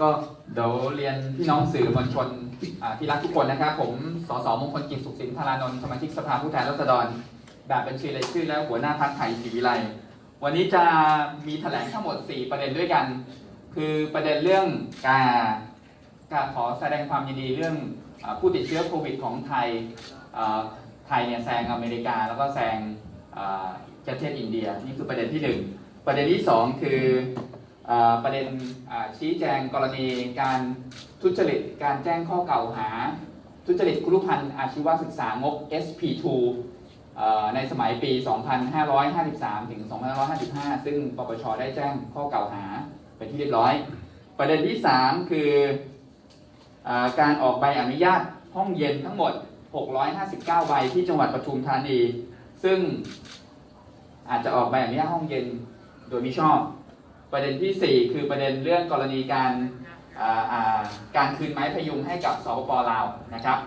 ก็เดี๋ยวเรียนพี่น้องสื่อมวลชนที่รักทุกคนนะครับ ผมสสมงคลกิจสุขสินธารานนท์สมาชิกสภาผู้แทนราษฎร แบบบัญชีรายชื่อและหัวหน้าพรรคไทยศรีวิไลวันนี้จะมีแถลงทั้งหมด 4 ประเด็นด้วยกัน คือประเด็นเรื่องการการขอแสดงความยินดีเรื่องอผู้ติดเชื้อโควิดของไทยไทยเนี่ยแซงอเมริกาแล้วก็แซงประเทศอินเดียนี่คือประเด็นที่หนึ่งประเด็นที่สองคือ ประเด็นชี้แจงกรณีการทุจริตการแจ้งข้อกล่าวหา ทุจริตครุพันธ์อาชีวศึกษางบ SP2 ในสมัยปี 2553 ถึง 2555 ซึ่งปปชได้แจ้งข้อกล่าวหาเป็นที่เรียบร้อย ประเด็นที่ 3 คืออการออกใบอนุญาตห้องเย็นทั้งหมด 659 ใบที่จังหวัดปทุมธานี ซึ่งอาจจะออกใบอนุญาตห้องเย็นโดยมิชอบ ประเด็นที่ 4 คือประเด็นเรื่องกรณีการการคืนไม้พยุงให้กับสปปลาวนะครับ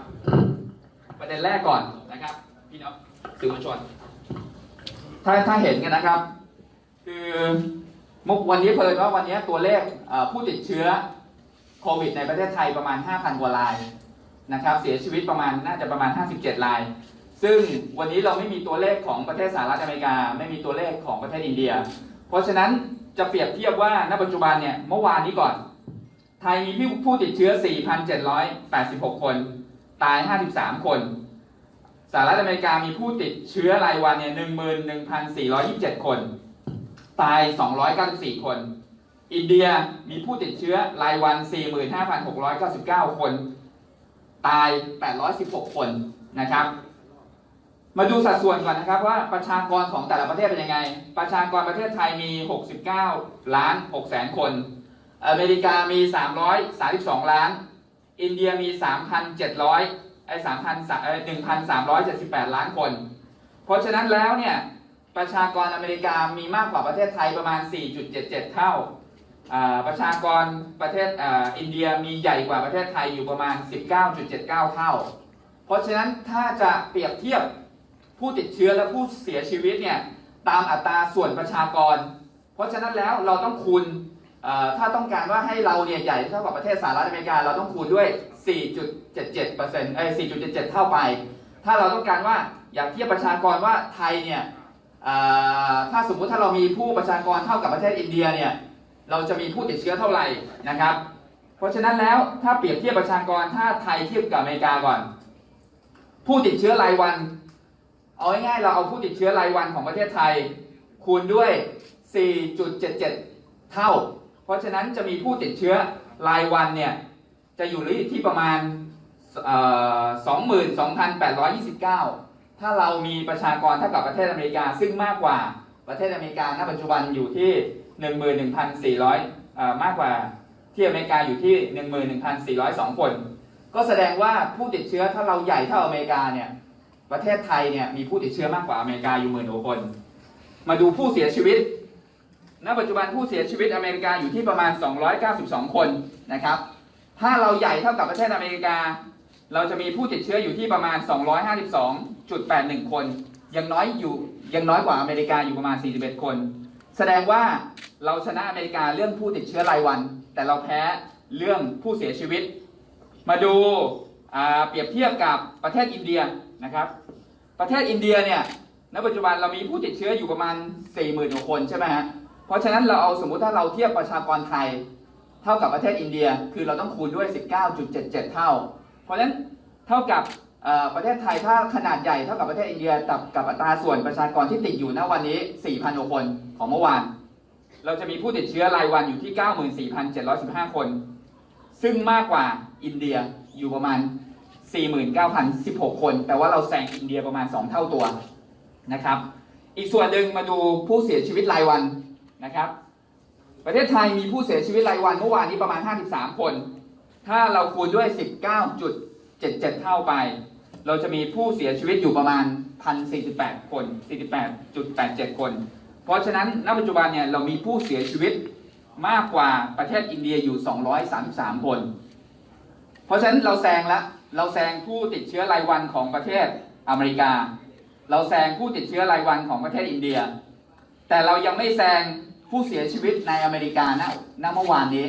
ประเด็นแรกก่อนนะครับพี่น้องสื่อมวลชน ถ้าถ้าเห็นกันนะครับ คือมุกวันนี้เพิ่นว่าวันนี้ตัวเลขผู้ติดเชื้อโควิดในประเทศไทยประมาณ 5,000 กว่ารายนะครับ เสียชีวิตประมาณน่าจะประมาณ 57 ราย ซึ่งวันนี้เราไม่มีตัวเลขของประเทศสหรัฐอเมริกา ไม่มีตัวเลขของประเทศอินเดีย เพราะฉะนั้น จะเปรียบเทียบว่าณปัจจุบันเนี่ยเมื่อวานนี้ก่อน ไทยมีผู้ติดเชื้อ 4,786 คน ตาย 53 คนสหรัฐอเมริกามีผู้ติดเชื้อรายวันเนี่ย11,427 คน ตาย 294 คน อินเดียมีผู้ติดเชื้อรายวัน 45,699 คน ตาย 816 คนนะครับ มาดูสัดส่วนก่อนนะครับว่าประชากรของแต่ละประเทศเป็นยังไง ประชากรประเทศไทยมี 69 ล้าน6แสนคน อเมริกามี 332 ล้าน อินเดียมี 3,700ไอ้3,000เอ่อ1,378 ล้านคน เพราะฉะนั้นแล้วเนี่ยประชากรอเมริกามีมากกว่าประเทศไทยประมาณ 4.77 เท่าอ่าประชากรประเทศอินเดียมีใหญ่กว่าประเทศไทยอยู่ประมาณ 19.79 เท่า เพราะฉะนั้นถ้าจะเปรียบเทียบ ผู้ติดเชื้อและผู้เสียชีวิตเนี่ยตามอัตราส่วนประชากร เพราะฉะนั้นแล้วเราต้องคูณถ้าต้องการว่าให้เราเนี่ยใหญ่เท่ากับประเทศสหรัฐอเมริกาเราต้องคูณด้วย 4.77เปอร์เซ็นต์เอ้ย4.77 เท่าไป ถ้าเราต้องการว่าอยากเทียบประชากรว่าไทยเนี่ยถ้าสมมุติถ้าเรามีผู้ประชากรเท่ากับประเทศอินเดียเนี่ยเราจะมีผู้ติดเชื้อเท่าไหร่นะครับ เพราะฉะนั้นแล้วถ้าเปรียบเทียบประชากรถ้าไทยเทียบกับอเมริกาก่อน ผู้ติดเชื้อรายวัน เอาง่ายๆเราเอาผู้ติดเชื้อรายวันของประเทศไทย คูณด้วย 4.77 เท่า เพราะฉะนั้นจะมีผู้ติดเชื้อรายวันเนี่ยจะอยู่ที่ประมาณ 22,829 ถ้าเรามีประชากรเท่ากับประเทศอเมริกาซึ่งมากกว่าประเทศอเมริกาณปัจจุบันอยู่ที่ 11,400 มากกว่าที่อเมริกาอยู่ที่ 11,402 คน ก็แสดงว่าผู้ติดเชื้อถ้าเราใหญ่เท่าอเมริกาเนี่ย ประเทศไทยเนี่ยมีผู้ติดเชื้อมากกว่าอเมริกาอยู่หมื่นกว่าคน มาดูผู้เสียชีวิต ณ ปัจจุบันผู้เสียชีวิตอเมริกาอยู่ที่ประมาณ 292 คนนะครับ ถ้าเราใหญ่เท่ากับประเทศอเมริกา เราจะมีผู้ติดเชื้ออยู่ที่ประมาณ 252.81 คน ยังน้อยอยู่ยังน้อยกว่าอเมริกาอยู่ประมาณ 41 คน แสดงว่าเราชนะอเมริกาเรื่องผู้ติดเชื้อรายวัน แต่เราแพ้เรื่องผู้เสียชีวิต มาดูเปรียบเทียบกับประเทศอินเดีย นะครับ ประเทศอินเดียเนี่ยณปัจจุบันเรามีผู้ติดเชื้ออยู่ประมาณ40,000คนใช่ไหมฮะเพราะฉะนั้นเราเอาสมมุติถ้าเราเทียบประชากรไทย เท่ากับประเทศอินเดียคือเราต้องคูณด้วย 19.77 เท่า เพราะฉะนั้นเท่ากับประเทศไทยถ้าขนาดใหญ่เท่ากับประเทศอินเดียกับกับอัตราส่วนประชากรที่ติดอยู่ณวันนี้ 4,000กว่าคนของเมื่อวาน เราจะมีผู้ติดเชื้อรายวันอยู่ที่ 94,715 คน ซึ่งมากกว่าอินเดียอยู่ประมาณ 49,016 คนแต่ว่าเราแซงอินเดียประมาณ 2 เท่าตัวนะครับ อีกส่วนหนึ่งมาดูผู้เสียชีวิตรายวันนะครับ ประเทศไทยมีผู้เสียชีวิตรายวันเมื่อวานนี้ประมาณ 53 คน ถ้าเราคูณด้วย 19.77 เท่าไป เราจะมีผู้เสียชีวิตอยู่ประมาณ 1,048 คน 48.87 คน เพราะฉะนั้นณปัจจุบันเนี่ยเรามีผู้เสียชีวิตมากกว่าประเทศอินเดียอยู่ 233 คน เพราะฉะนั้นเราแซงแล้ว เราแซงผู้ติดเชื้อรายวันของประเทศอเมริกา เราแซงผู้ติดเชื้อรายวันของประเทศอินเดีย แต่เรายังไม่แซงผู้เสียชีวิตในอเมริกาณณณเมื่อวานนี้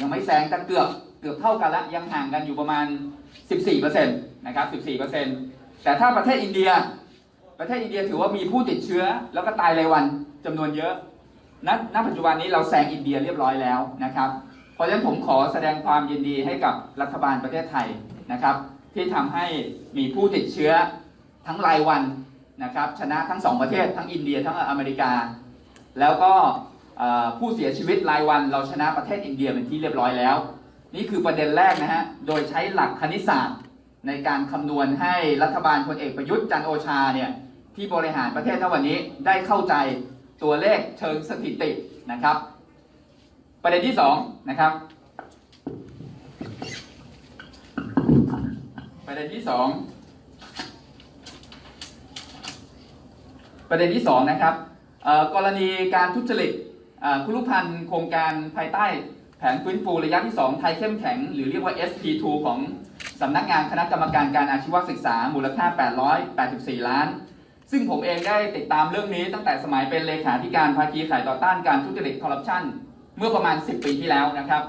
ยังไม่แซงแต่เกือบเกือบเท่ากันละยังห่างกันอยู่ประมาณ 14%นะครับ 14%แต่ถ้าประเทศอินเดีย ประเทศอินเดียถือว่ามีผู้ติดเชื้อ แล้วก็ตายรายวันจำนวนเยอะณณปัจจุบันนี้เราแซงอินเดียเรียบร้อยแล้วนะครับ เพราะฉะนั้นผมขอแสดงความยินดีให้กับรัฐบาลประเทศไทยนะครับ ที่ทำให้มีผู้ติดเชื้อทั้งรายวันนะครับ ชนะทั้งสองประเทศทั้งอินเดียทั้งอเมริกา แล้วก็ผู้เสียชีวิตรายวันเราชนะประเทศอินเดียเป็นที่เรียบร้อยแล้ว นี่คือประเด็นแรกนะฮะโดยใช้หลักคณิตศาสตร์ ในการคำนวณให้รัฐบาลพลเอกประยุทธ์จันโอชาเนี่ยที่บริหารประเทศณวันนี้ได้เข้าใจตัวเลขเชิงสถิตินะครับ ประเด็นที่สองนะครับ ประเด็นที่สองประเด็นที่สองนะครับกรณีการทุจริตคุรุพันธ์โครงการภายใต้แผนฟื้นฟูระยะที่ 2 ไทยเข้มแข็ง หรือเรียกว่า SP2 ของสำนักงานคณะกรรมการการอาชีวศึกษา มูลค่า 884 ล้าน ซึ่งผมเองได้ติดตามเรื่องนี้ตั้งแต่สมัยเป็นเลขาธิการภาคีข่ายต่อต้านการทุจริตคอร์รัปชัน มื่อประมาณ 10 ปีที่แล้วนะครับ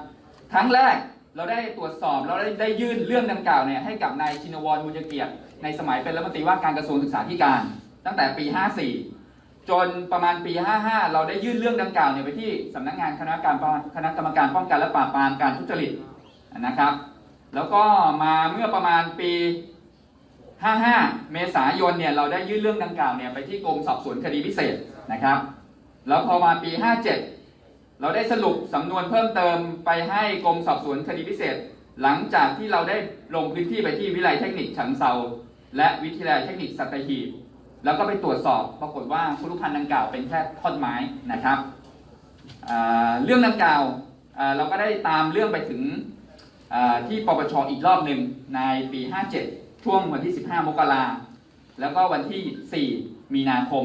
ครั้งแรกเราได้ตรวจสอบเราได้ได้ยื่นเรื่องดังกล่าวเนี่ยให้กับนายชินวรบุญเกียรติ ในสมัยเป็นรัฐมนตรีว่าการกระทรวงศึกษาธิการ ตั้งแต่ปี 54 จนประมาณปี 55 เราได้ยื่นเรื่องดังกล่าวเนี่ยไปที่สำนักงานคณะกรรมการคณะกรรมการป้องกันและปราบปรามการทุจริตนะครับ แล้วก็มาเมื่อประมาณปี 55 เมษายนเนี่ยเราได้ยื่นเรื่องดังกล่าวเนี่ยไปที่กรมสอบสวนคดีพิเศษนะครับ แล้วพอมาปี 57 เราได้สรุปสำนวนเพิ่มเติมไปให้กรมสอบสวนคดีพิเศษ หลังจากที่เราได้ลงพื้นที่ไปที่วิทยาลัยเทคนิคฉังเซาและวิทยาลัยเทคนิคสัตหีบแล้วก็ไปตรวจสอบปรากฏว่าคุรุพันธ์ดังกล่าวเป็นแค่ท่อนไม้นะครับเรื่องดังกล่าวเราก็ได้ตามเรื่องไปถึงที่ปปชอีกรอบหนึ่งในปี 57 ช่วงวันที่ 15 มกราแล้วก็วันที่ 4 มีนาคม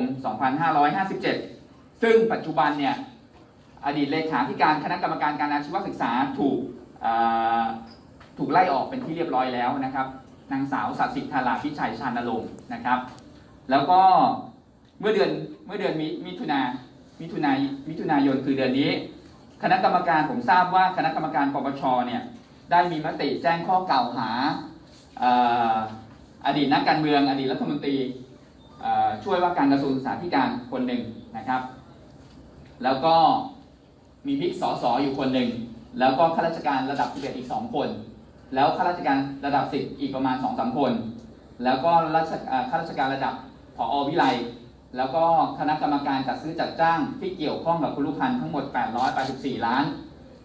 2557 ซึ่งปัจจุบันเนี่ย อดีตเลขาธิการคณะกรรมการการอาชีวศึกษาถูกถูกไล่ออกเป็นที่เรียบร้อยแล้วนะครับ นางสาวสัตสิทธาราพิชัยชานรงค์นะครับ แล้วก็เมื่อเดือนเมื่อเดือนมิมิถุนามิถุนายมิถุนายนคือเดือนนี้ คณะกรรมการผมทราบว่าคณะกรรมการปปชเนี่ยได้มีมติแจ้งข้อกล่าวหาอดีตนักการเมือง อดีตรัฐมนตรีช่วยว่าการกระทรวงศึกษาธิการคนหนึ่งนะครับ แล้วก็ มีบิ๊กสอสออยู่คนหนึ่ง แล้วก็ข้าราชการระดับ 11 อีก 2 คน แล้วข้าราชการระดับ 10 อีกประมาณ 2-3 คน แล้วก็ราชข้าราชการระดับผอวิไลแล้วก็คณะกรรมการจัดซื้อจัดจ้างที่เกี่ยวข้องกับคุณลูกพันทั้งหมด 884 ล้าน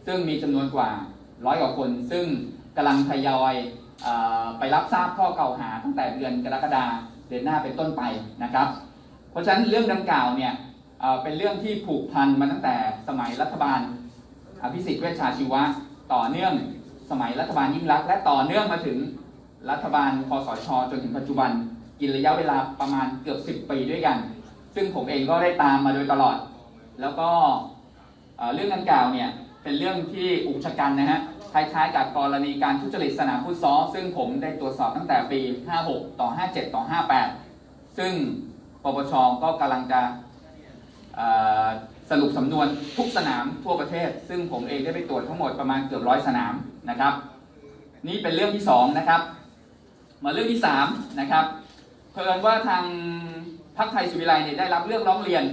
ซึ่งมีจำนวนกว่าร้อยกว่าคน ซึ่งกำลังทยอยอไปรับทราบข้อกล่าวหาตั้งแต่เดือนกรกฎาเดือนหน้าเป็นต้นไปนะครับ เพราะฉะนั้นเรื่องดังกล่าวเนี่ย เป็นเรื่องที่ผูกพันมาตั้งแต่สมัยรัฐบาลอภิสิทธิ์เวชชาชีวะต่อเนื่องสมัยรัฐบาลยิ่งรักและต่อเนื่องมาถึงรัฐบาลคอสชจนถึงปัจจุบันกินระยะเวลาประมาณเกือบ 10 ปีด้วยกัน ซึ่งผมเองก็ได้ตามมาโดยตลอด แล้วก็เรื่องดังกล่าวเนี่ยเป็นเรื่องที่อุกชะกันนะฮะคล้ายๆกับกรณีการทุจริตสนามฟุตซอลซึ่งผมได้ตรวจสอบตั้งแต่ปี 56 ต่อ 57 ต่อ 58 ซึ่งปปชก็กำลังจะ สรุปสำนวนทุกสนามทั่วประเทศ ซึ่งผมเองได้ไปตรวจทั้งหมดประมาณเกือบร้อยสนามนะครับ นี่เป็นเรื่องที่สองนะครับ มาเรื่องที่สามนะครับเพิ่นว่าทางพรรคไทยสุวิไลเนี่ยได้รับเรื่องร้องเรียน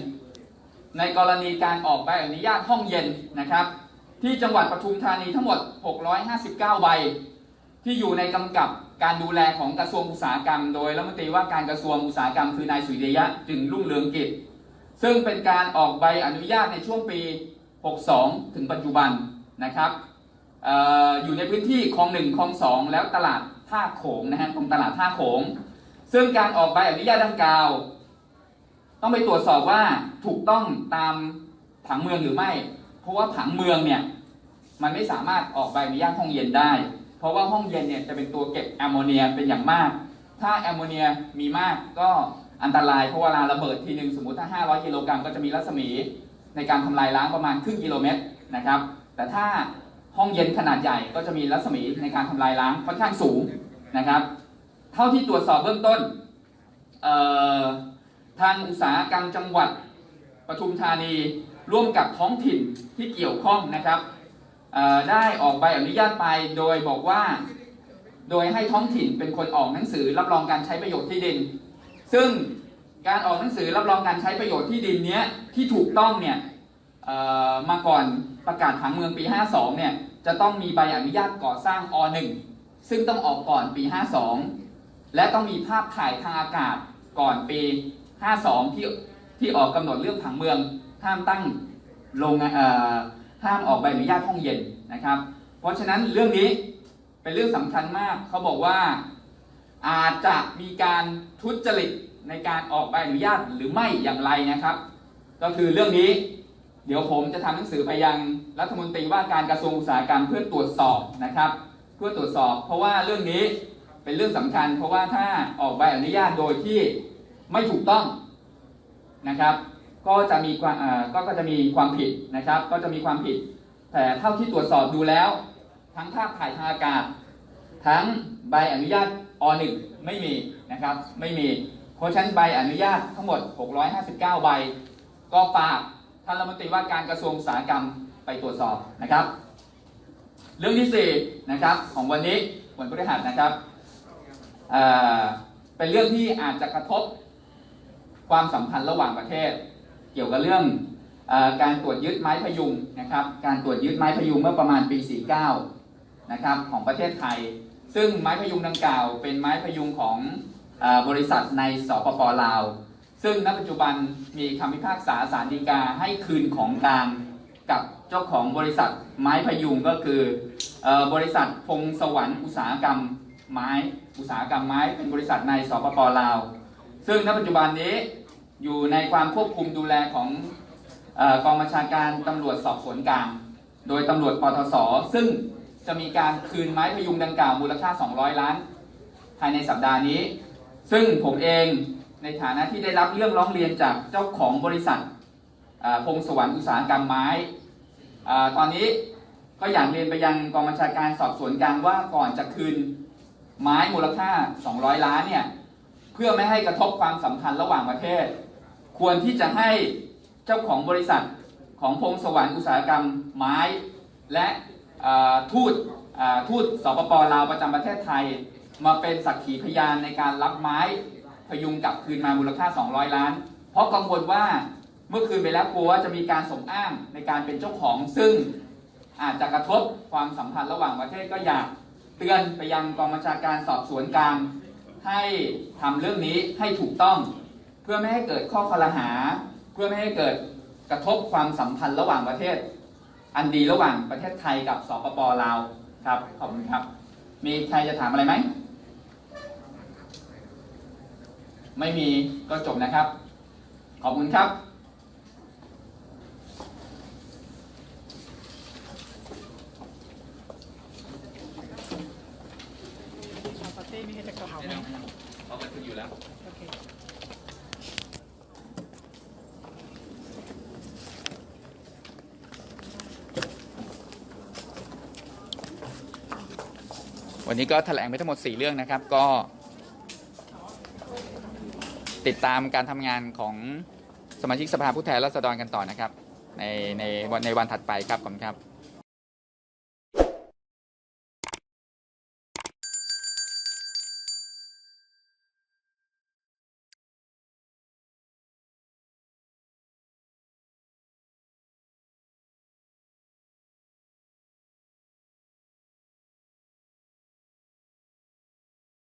ในกรณีการออกใบอนุญาตห้องเย็นนะครับ ที่จังหวัดปทุมธานีทั้งหมด 659 ใบ ที่อยู่ในกำกับการดูแลของกระทรวงอุตสาหกรรม โดยรัฐมนตรีว่าการกระทรวงอุตสาหกรรมคือนายสุริยะจึงรุ่งเรืองกิจ ซึ่งเป็นการออกใบอนุญาตในช่วงปี 62 ถึงปัจจุบันนะครับอออยู่ในพื้นที่คลองหนึ่งคลองสองแล้วตลาดท่าโขงนะฮะตรงตลาดท่าโขง ซึ่งการออกใบอนุญาตดังกล่าว ต้องไปตรวจสอบว่าถูกต้องตามผังเมืองหรือไม่ เพราะว่าผังเมืองเนี่ยมันไม่สามารถออกใบอนุญาตห้องเย็นได้ เพราะว่าห้องเย็นเนี่ยจะเป็นตัวเก็บแอมโมเนียเป็นอย่างมาก ถ้าแอมโมเนียมีมากก็ อันตรายเพราะเวลาระเบิดทีหนึ่งสมมติถ้า 500 กิโลกรัมก็จะมีรัศมีในการทำลายล้างประมาณครึ่งกิโลเมตรนะครับ แต่ถ้าห้องเย็นขนาดใหญ่ก็จะมีรัศมีในการทำลายล้างค่อนข้างสูงนะครับ เท่าที่ตรวจสอบเบื้องต้นทางอุตสาหกรรมจังหวัดปทุมธานีร่วมกับท้องถิ่นที่เกี่ยวข้องนะครับได้ออกใบอนุญาตไปโดยบอกว่า โดยให้ท้องถิ่นเป็นคนออกหนังสือรับรองการใช้ประโยชน์ที่ดิน ซึ่งการออกหนังสือรับรองการใช้ประโยชน์ที่ดินเนี้ยที่ถูกต้องเนี่ยมาก่อนประกาศผังเมืองปี 52 เนี่ยจะต้องมีใบอนุญาตก่อสร้างอ .1 ซึ่งต้องออกก่อนปี 52 และต้องมีภาพถ่ายทางอากาศก่อนปี 52 ที่ที่ออกกำหนดเรื่องผังเมืองห้ามตั้งโรงงานห้ามออกใบอนุญาตห้องเย็นนะครับ เพราะฉะนั้นเรื่องนี้เป็นเรื่องสำคัญมากเขาบอกว่า อาจจะมีการทุจริตในการออกใบอนุญาตหรือไม่อย่างไรนะครับ ก็คือเรื่องนี้ เดี๋ยวผมจะทำหนังสือไปยังรัฐมนตรีว่าการกระทรวงอุตสาหกรรมเพื่อตรวจสอบนะครับ เพื่อตรวจสอบ เพราะว่าเรื่องนี้เป็นเรื่องสำคัญ เพราะว่าถ้าออกใบอนุญาตโดยที่ไม่ถูกต้องนะครับ ก็จะมีความก็ก็จะมีความผิดนะครับ ก็จะมีความผิด แต่เท่าที่ตรวจสอบดูแล้ว ทั้งภาพถ่ายทางอากาศ ทั้งใบอนุญาตอ .1 ไม่มีนะครับ ไม่มี เพราะฉะนั้นใบอนุญาตทั้งหมด 659 ใบ ก็ฝากท่านรัฐมนตรีว่าการกระทรวงอุตสาหกรรมไปตรวจสอบนะครับ เรื่องที่4นะครับของวันนี้วันพฤหัสนะครับเเป็นเรื่องที่อาจจะกระทบความสัมพันธ์ระหว่างประเทศ เกี่ยวกับเรื่องอการตรวจยึดไม้พยุงนะครับ การตรวจยึดไม้พยุงเมื่อประมาณปี 49 นะครับของประเทศไทย ซึ่งไม้พยุงดังกล่าว เป็นไม้พยุงของอบริษัทในสปปลาว ซึ่งณปัจจุบันมีคำพิพากษาศาลฎีกาให้คืนของกลางกับเจ้าของบริษัทไม้พยุงก็คืออบริษัทพงสวรรค์อุตสาหกรรมไม้อุตสาหกรรมไม้เป็นบริษัทในสปปลาว ซึ่งณปัจจุบันนี้อยู่ในความควบคุมดูแลของอกองบัญชาการตำรวจสอบสวนกลาง โดยตำรวจปทศซึ่ง จะมีการคืนไม้พยุงดังกล่าวมูลค่า 200 ล้าน ภายในสัปดาห์นี้ ซึ่งผมเองในฐานะที่ได้รับเรื่องร้องเรียนจากเจ้าของบริษัทพงสวรรค์อุตสาหกรรมไม้อตอนนี้ก็อยากเรียนไปยังกองบัญชาการสอบสวนกลางว่าก่อนจะคืนไม้มูลค่า 200 ล้านเนี่ยเพื่อไม่ให้กระทบความสัมพันธ์ระหว่างประเทศ ควรที่จะให้เจ้าของบริษัทของพงสวรรค์อุตสาหกรรมไม้ และ ทูตทูตสปปลาวประจำประเทศไทย มาเป็นสักขีพยานในการรับไม้พยุงกลับคืนมามูลค่า 200 ล้าน เพราะกังวลว่าเมื่อคืนไปแล้วกลัวว่าจะมีการสมอ้างในการเป็นเจ้าของ ซึ่งอาจจะกระทบความสัมพันธ์ระหว่างประเทศก็อยากเตือนไปยังกองบัญชาการสอบสวนกลางให้ทำเรื่องนี้ให้ถูกต้อง เพื่อไม่ให้เกิดข้อคอรหา เพื่อไม่ให้เกิดกระทบความสัมพันธ์ระหว่างประเทศ อันดีระหว่างประเทศไทยกับสปปลาวครับขอบคุณครับ มีใครจะถามอะไรไหม ไม่มีก็จบนะครับ ขอบคุณครับชาปาเต้มีให้จากกระเพราไหมเขาบันทึกอยู่แล้ว โอเค วันนี้ก็แถลงไปทั้งหมด 4 เรื่องนะครับ ก็ ติดตามการทำงานของสมาชิกสภาผู้แทนราษฎรกันต่อนะครับ ในในวันในวันถัดไปครับขอบคุณครับ